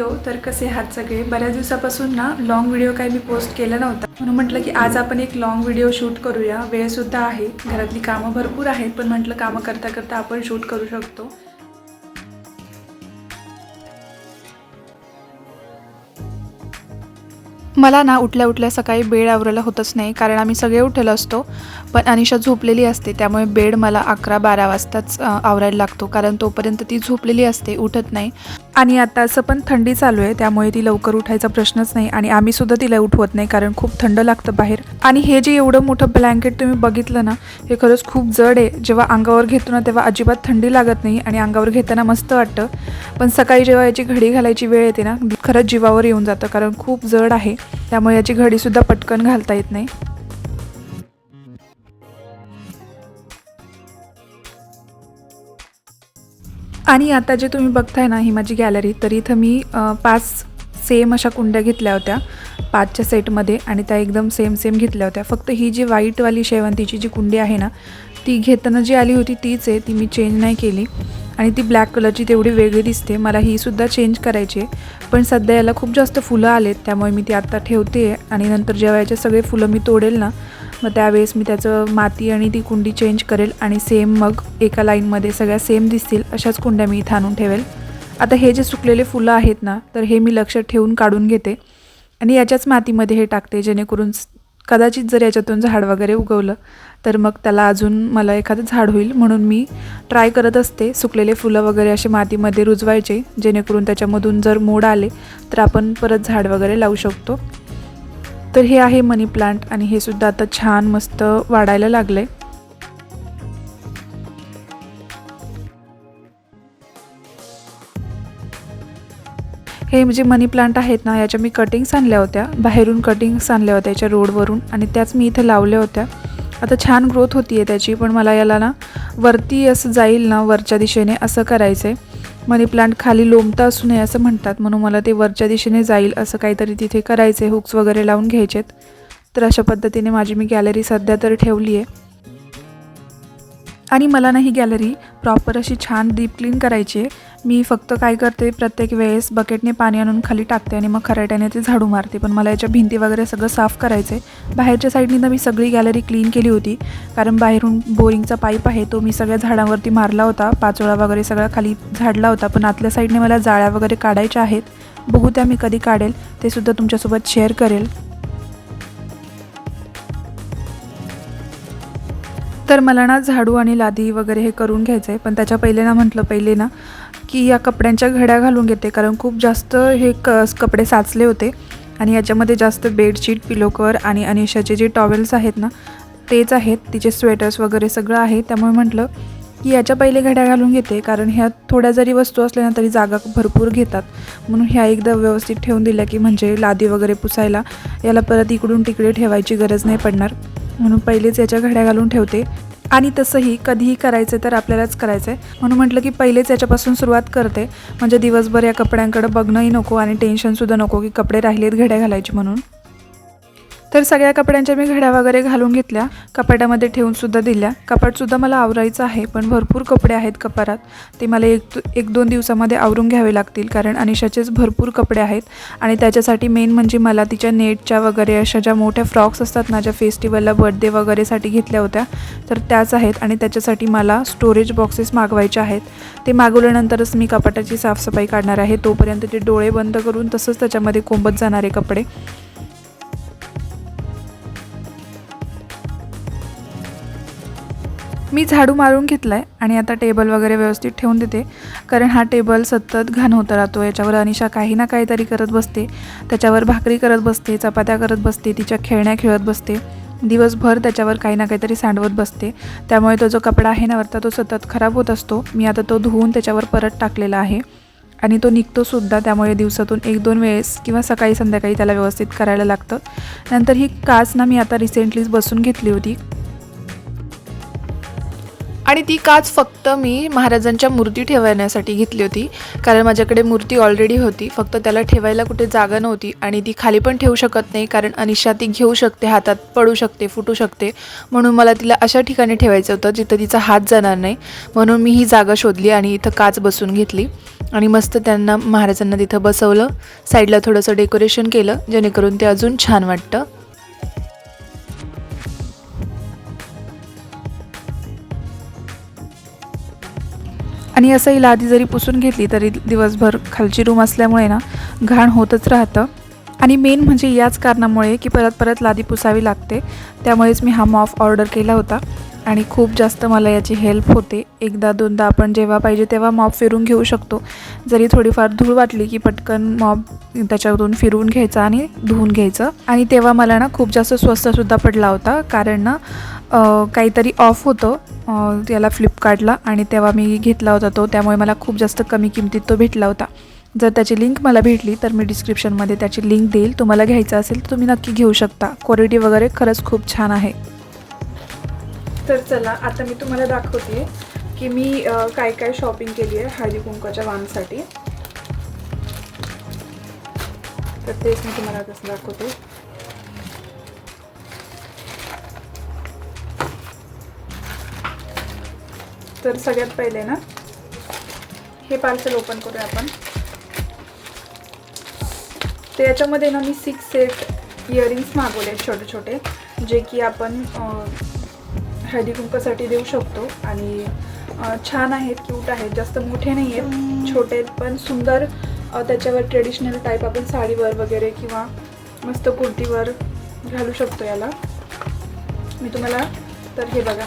Hello तर कसे आहात सगळे? बऱ्याच दिवसापासून ना लॉंग व्हिडिओ काही मी पोस्ट केला नव्हता. म्हणून म्हटलं की आज आपण एक लॉंग व्हिडिओ शूट करूया. वेळसुद्धा आहे. घरातली कामं भरपूर आहेत पण म्हटलं कामं करता करता आपण शूट करू शकतो. मला ना उठल्या उठल्या सकाळी बेड आवरायला होतच नाही कारण आम्ही सगळे उठलेलो असतो. पण अनिशा झोपलेली असते त्यामुळे बेड मला अकरा बारा वाजताच आवरायला लागतो. कारण तोपर्यंत ती झोपलेली असते उठत नाही. आणि आता असं पण थंडी चालू आहे त्यामुळे ती लवकर उठायचा प्रश्नच नाही. आणि आम्ही सुद्धा तिला उठवत नाही कारण खूप थंड लागतं बाहेर. आणि हे जे एवढं मोठं ब्लँकेट तुम्ही बघितलं ना हे खरंच खूप जड आहे. जेव्हा अंगावर घेतो ना तेव्हा अजिबात थंडी लागत नाही. आणि अंगावर घेताना मस्त वाटतं. पण सकाळी जेव्हा याची घडी घालायची वेळ येते ना खरंच जीवावर येऊन जातं कारण खूप जड आहे. त्यामुळे याची घडीसुद्धा पटकन घालता येत नाही. आणि आता जे तुम्ही बघताय ना ही माझी गॅलरी तर इथं मी पाच सेम अशा कुंड्या घेतल्या होत्या. पाचच्या सेटमध्ये आणि त्या एकदम सेम सेम घेतल्या होत्या. फक्त ही जी व्हाईटवाली शेवंतीची जी कुंडी आहे ना ती घेताना जी आली होती तीच आहे ती मी चेंज नाही केली. आणि ती ब्लॅक कलरची तेवढी वेगळी दिसते. मला ही सुद्धा चेंज करायची आहे. पण सध्या याला खूप जास्त फुलं आलेत त्यामुळे मी ती आत्ता ठेवते आणि नंतर जेव्हा याचे सगळे फुलं मी तोडेल ना मग त्यावेळेस मी त्याचं माती आणि ती कुंडी चेंज करेल आणि सेम मग एका लाईनमध्ये सगळ्या सेम दिसतील अशाच कुंड्या मी इथं आणून ठेवेल. आता हे जे सुकलेले फुलं आहेत ना तर हे मी लक्षात ठेवून काढून घेते. आणि याच्याच मातीमध्ये हे टाकते जेणेकरून कदाचित जर याच्यातून झाड वगैरे उगवलं तर मग त्याला अजून मला एखादं झाड होईल म्हणून मी ट्राय करत असते सुकलेले फुलं वगैरे असे मातीमध्ये रुजवायचे जेणेकरून त्याच्यामधून जर मोड आले तर आपण परत झाड वगैरे लावू शकतो. तर हे आहे मनी प्लांट आणि हे सुद्धा आता छान मस्त वाढायला लागलं आहे हे म्हणजे मनी प्लांट आहेत ना याच्या मी कटिंग्स आणल्या होत्या. बाहेरून कटिंग्स आणल्या होत्या याच्या रोडवरून आणि त्याच मी इथं लावल्या होत्या. आता छान ग्रोथ होती आहे त्याची पण मला याला ना वरती असं जाईल ना वरच्या दिशेने असं करायचं आहे मनी प्लांट खाली लोंबता असू नये असं म्हणतात. म्हणून मला ते वरच्या दिशेने जाईल असं काहीतरी तिथे करायचे हुक्स वगैरे लावून घ्यायचेत. तर अशा पद्धतीने माझी मी गॅलरी सध्या तर ठेवली आहे. आणि मला ना ही गॅलरी प्रॉपर अशी छान डीप क्लीन करायची आहे. मी फक्त काय करते प्रत्येक वेळेस बकेटने पाणी आणून खाली टाकते आणि मग खराट्याने ते झाडू मारते. पण मला याच्या भिंती वगैरे सगळं साफ करायचं आहे बाहेरच्या साईडनी तर मी सगळी गॅलरी क्लीन केली होती. कारण बाहेरून बोरिंगचा पाईप आहे तो मी सगळ्या झाडांवरती मारला होता. पाचोळा वगैरे सगळा खाली झाडला होता. पण आतल्या साईडने मला जाळ्या वगैरे काढायच्या आहेत. बघू त्या मी कधी काढेल. ते सुद्धा तुमच्यासोबत शेअर करेल. तर मला ना झाडू आणि लादी वगैरे हे करून घ्यायचं आहे पण त्याच्या पहिले ना म्हटलं पहिले ना की या कपड्यांच्या घड्या घालून घेते. कारण खूप जास्त हे क कपडे साचले होते. आणि याच्यामध्ये जास्त बेडशीट पिलोकर आणि अनिशाचे जे टॉवेल्स आहेत ना तेच आहेत. तिचे स्वेटर्स वगैरे सगळं आहे. त्यामुळे म्हटलं की याच्या पहिले घड्या घालून घेते. कारण ह्या थोड्या जरी वस्तू असल्या ना तरी जागा भरपूर घेतात. म्हणून ह्या एकदा व्यवस्थित ठेवून दिल्या की म्हणजे लादी वगैरे पुसायला याला परत इकडून तिकडे ठेवायची गरज नाही पडणार. म्हणून पहिलेच याच्या घड्या घालून ठेवते. आणि तसंही कधीही करायचं तर आपल्यालाच करायचं आहे म्हणून म्हटलं की पहिलेच याच्यापासून सुरुवात करते. म्हणजे दिवसभर या कपड्यांकडे बघणंही नको आणि टेन्शनसुद्धा नको की कपडे राहिलेत घड्या घालायची म्हणून. तर सगळ्या कपड्यांच्या मी घड्या वगैरे घालून घेतल्या. कपाटामध्ये ठेवून सुद्धा दिल्या. कपाटसुद्धा मला आवरायचं आहे पण भरपूर कपडे आहेत कपारात. ते मला एक एक दोन दिवसामध्ये आवरून घ्यावे लागतील कारण अनिशाचेच भरपूर कपडे आहेत. आणि त्याच्यासाठी मेन म्हणजे मला तिच्या नेटच्या वगैरे अशा ज्या मोठ्या फ्रॉक्स असतात ना ज्या फेस्टिवलला बर्थडे वगैरेसाठी घेतल्या होत्या तर त्याच आहेत. आणि त्याच्यासाठी मला स्टोरेज बॉक्सेस मागवायचे आहेत. ते मागवल्यानंतरच मी कपाटाची साफसफाई काढणार आहे. तोपर्यंत ते डोळे बंद करून तसंच त्याच्यामध्ये कोंबत जाणारे कपडे. मी झाडू मारून घेतला आहे आणि आता टेबल वगैरे व्यवस्थित ठेवून देते. कारण हा टेबल सतत घाण होत राहतो याच्यावर अनिशा काही ना काहीतरी करत बसते. त्याच्यावर भाकरी करत बसते चपात्या करत बसते तिच्या खेळण्या खेळत बसते. दिवसभर त्याच्यावर काही ना काहीतरी सांडवत बसते. त्यामुळे तो जो कपडा आहे ना वरता तो सतत खराब होत असतो. मी आता तो धुवून त्याच्यावर परत टाकलेला आहे. आणि तो निघतोसुद्धा त्यामुळे दिवसातून एक दोन वेळेस किंवा सकाळी संध्याकाळी त्याला व्यवस्थित करायला लागतं. नंतर ही काच ना मी आता रिसेंटलीच बसून घेतली होती. आणि ती काच फक्त मी महाराजांच्या मूर्ती ठेवण्यासाठी घेतली होती. कारण माझ्याकडे मूर्ती ऑलरेडी होती. फक्त त्याला ठेवायला कुठे जागा नव्हती आणि ती खाली पण ठेवू शकत नाही कारण अनिशा ती घेऊ शकते हातात पडू शकते फुटू शकते. म्हणून मला तिला अशा ठिकाणी ठेवायचं होतं जिथं तिचा हात जाणार नाही. म्हणून मी ही जागा शोधली आणि इथं काच बसून घेतली. आणि मस्त त्यांना महाराजांना तिथं बसवलं. साईडला थोडंसं डेकोरेशन केलं जेणेकरून ते अजून छान वाटतं. आणि असंही लादी जरी पुसून घेतली तरी दिवसभर खालची रूम असल्यामुळे ना घाण होतच राहतं. आणि मेन म्हणजे याच कारणामुळे की परत परत लादी पुसावी लागते. त्यामुळेच मी हा मॉफ ऑर्डर केला होता. आणि खूप जास्त मला याची हेल्प होते. एकदा दोनदा आपण जेव्हा पाहिजे तेव्हा मॉप फिरून घेऊ शकतो. जरी थोडीफार धूळ वाटली की पटकन मॉप त्याच्यातून फिरवून घ्यायचा आणि धुवून घ्यायचं. आणि तेव्हा मला ना खूप जास्त स्वस्तसुद्धा पडला होता. कारण ना काहीतरी ऑफ होतं. त्याला याला फ्लिपकार्टला आणि तेव्हा मी घेतला होता तो. त्यामुळे मला खूप जास्त कमी किमतीत तो भेटला होता. जर त्याची लिंक मला भेटली तर मी डिस्क्रिप्शनमध्ये त्याची लिंक देईल. तुम्हाला घ्यायचं असेल तर तुम्ही नक्की घेऊ शकता. क्वालिटी वगैरे खरंच खूप छान आहे. तर चला आता मी तुम्हाला दाखवते की मी काय काय शॉपिंग केली आहे हळदी कुंकाच्या वानसाठी. तर तेच मी तुम्हाला कसं दाखवते. तर सगळ्यात पहिले ना हे पार्सल ओपन करूया आपण. तर याच्यामध्ये ना मी सिक्स सेट इयरिंग्स मागवले आहेत छोटे छोटे जे की आपण अं, हळदी कुंकासाठी देऊ शकतो. आणि छान आहेत क्यूट आहेत जास्त मोठे नाही आहेत छोटे आहेत पण सुंदर त्याच्यावर ट्रेडिशनल टाईप आपण साडीवर वगैरे किंवा मस्त कुर्तीवर घालू शकतो याला. मी तुम्हाला तर हे बघा.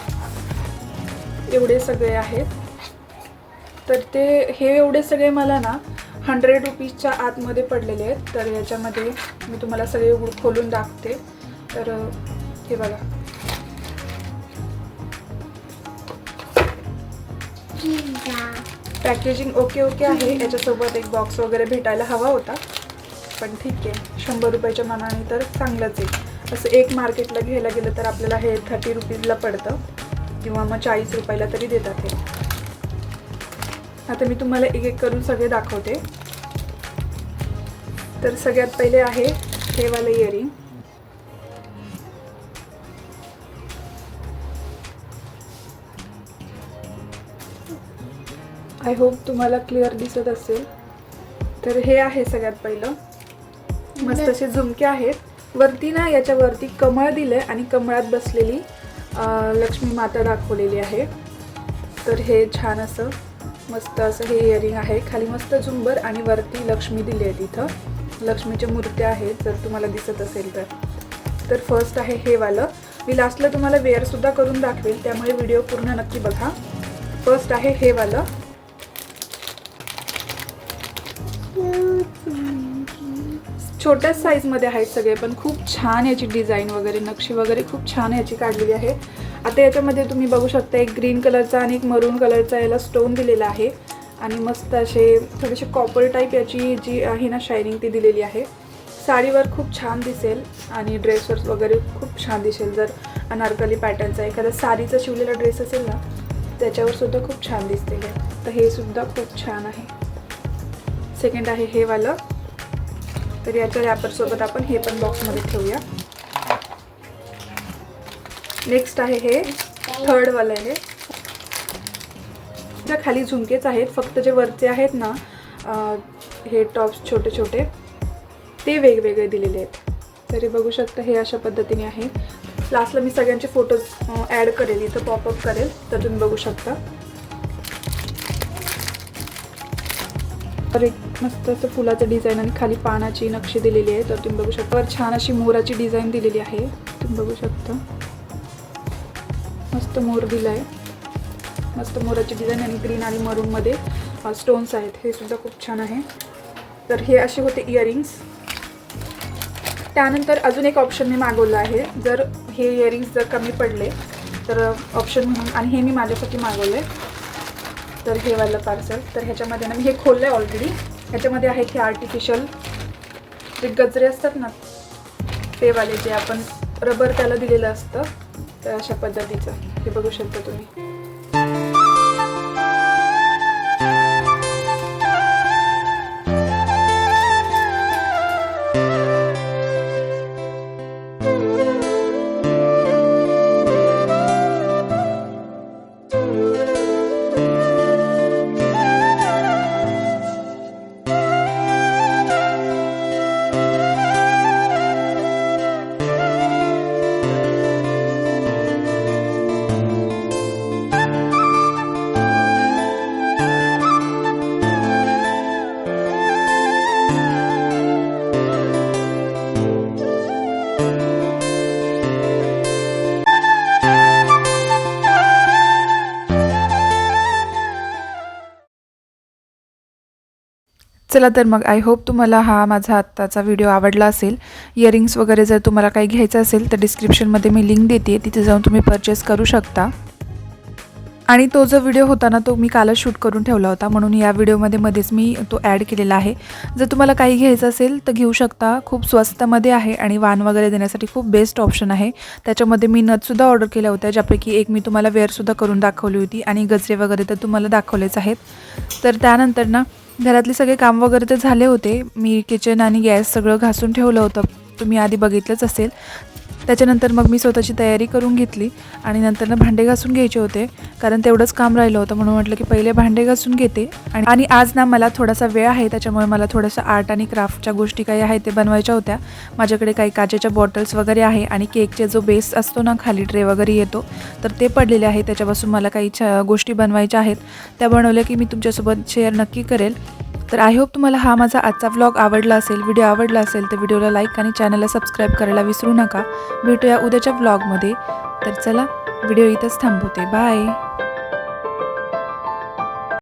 एवढे सगळे आहेत. तर ते हे एवढे सगळे मला ना हंड्रेड रुपीजच्या आतमध्ये पडलेले आहेत. तर याच्यामध्ये मी तुम्हाला सगळे उघड खोलून दाखते तर हे बघा. पॅकेजिंग ओके ओके आहे. याच्यासोबत एक बॉक्स वगैरे भेटायला हवा होता. पण ठीक आहे. शंभर रुपयाच्या मनाने तर चांगलंच आहे. असं एक मार्केटला घ्यायला गेलं तर आपल्याला हे थर्टी रुपीजला पडतं. किंवा मग चाळीस रुपयाला तरी देतात हे आता मी तुम्हाला एक एक करून सगळे दाखवते. तर सगळ्यात पहिले आहे हे वालं इयरिंग आय होप तुम्हाला क्लिअर दिसत असेल. तर हे आहे सगळ्यात पहिलं. मस्त असे झुमके आहेत. वरती ना याच्यावरती कमळ दिलंय आणि कमळात बसलेली लक्ष्मी माता दाखवलेली आहे. तर हे छान असं मस्त असं हे इयरिंग आहे. खाली मस्त झुंबर आणि वरती लक्ष्मी दिली आहे तिथं. लक्ष्मीच्या मूर्त्या आहेत जर तुम्हाला दिसत असेल तर. तर फर्स्ट आहे हे वालं. मी लास्टला तुम्हाला वेअरसुद्धा करून दाखवेल त्यामुळे व्हिडिओ पूर्ण नक्की बघा. फर्स्ट आहे हे वालं. छोट्याच साईजमध्ये आहेत सगळे पण खूप छान याची डिझाईन वगैरे नक्षी वगैरे खूप छान याची काढलेली आहे. आता याच्यामध्ये तुम्ही बघू शकता एक ग्रीन कलरचा आणि एक मरून कलरचा याला स्टोन दिलेला आहे. आणि मस्त असे थोडेसे कॉपर टाईप याची जी आहे ना शायनिंग ती दिलेली आहे. साडीवर खूप छान दिसेल आणि ड्रेसवर वगैरे खूप छान दिसेल. जर अनारकली पॅटर्नचा एखादा साडीचा शिवलेला ड्रेस असेल ना त्याच्यावर सुद्धा खूप छान दिसते तर हे सुद्धा खूप छान आहे. सेकंड आहे हे वालं. तर याच्या रॅपरसोबत आपण हे पण बॉक्समध्ये ठेवूया. नेक्स्ट आहे हे थर्डवालं आहे ज्या खाली झुमकेच आहेत फक्त जे वरचे आहेत ना हे टॉप्स छोटे छोटे ते वेगवेगळे दिलेले आहेत. तरी बघू शकता हे अशा पद्धतीने आहे. लास्टला मी सगळ्यांचे फोटोज ॲड करेल इथं पॉपअप करेल तर तुम्ही बघू शकता. तर एक मस्त असं फुलाचं डिझाईन आणि खाली पानाची नक्षी दिलेली आहे. तर तुम्ही बघू शकता. वर छान अशी मोराची डिझाईन दिलेली आहे. तुम्ही बघू शकता. मस्त मोर दिला आहे मस्त मोराची डिझाईन आणि ग्रीन आणि मरूनमध्ये स्टोन्स आहेत. हे सुद्धा खूप छान आहे. तर हे असे होते इयरिंग्स त्यानंतर अजून एक ऑप्शन मी मागवलं आहे. जर हे इयरिंग्स जर कमी पडले तर ऑप्शन म्हणून आणि हे मी माझ्यासाठी मागवलं आहे तर हे वालं पार्सल तर ह्याच्यामध्ये ना मी हे खोललं आहे ऑलरेडी ह्याच्यामध्ये आहेत हे आर्टिफिशियल जे गजरे असतात ना ते वाले जे आपण रबर त्याला दिलेलं असतं तर अशा पद्धतीचं. हे बघू शकता तुम्ही. चला तर मग आय होप तुम्हाला हा माझा आत्ताचा व्हिडिओ आवडला असेल. इयरिंग्स वगैरे जर तुम्हाला काही घ्यायचं असेल तर डिस्क्रिप्शनमध्ये मी लिंक देते. तिथे जाऊन तुम्ही परचेस करू शकता. आणि तो जो व्हिडिओ होता ना तो मी कालच शूट करून ठेवला होता. म्हणून या व्हिडिओमध्ये मध्येच मी तो ॲड केलेला आहे. जर तुम्हाला काही घ्यायचं असेल तर घेऊ शकता. खूप स्वस्तामध्ये आहे आणि वाण वगैरे देण्यासाठी खूप बेस्ट ऑप्शन आहे. त्याच्यामध्ये मी नथसुद्धा ऑर्डर केल्या होत्या ज्यापैकी एक मी तुम्हाला वेअरसुद्धा करून दाखवली होती. आणि गजरे वगैरे तर तुम्हाला दाखवलेच आहेत. तर त्यानंतर ना घरातले सगळे काम वगैरे तर झाले होते. मी किचन आणि गॅस सगळं घासून ठेवलं होतं. तुम्ही आधी बघितलंच असेल. त्याच्यानंतर मग मी स्वतःची तयारी करून घेतली आणि नंतर ना भांडे घासून घ्यायचे होते कारण तेवढंच काम राहिलं होतं म्हणून म्हटलं की पहिले भांडे घासून घेते. आणि आणि आज ना मला थोडासा वेळ आहे त्याच्यामुळे मला थोडंसं आर्ट आणि क्राफ्टच्या गोष्टी काही आहेत ते बनवायच्या होत्या. माझ्याकडे काही काचेच्या बॉटल्स वगैरे आहे आणि केकचे जो बेस असतो ना खाली ट्रे वगैरे येतो तर ते पडलेले आहे. त्याच्यापासून मला काही छ गोष्टी बनवायच्या आहेत. त्या बनवल्या की मी तुमच्यासोबत शेअर नक्की करेल. तर आय होप तुम्हाला हा माझा आजचा व्लॉग आवडला असेल व्हिडिओ आवडला असेल तर व्हिडिओला लाईक आणि चॅनलला सबस्क्राईब करायला विसरू नका. भेटूया उद्याच्या व्लॉगमध्ये तर चला व्हिडिओ इथंच थांबवते. बाय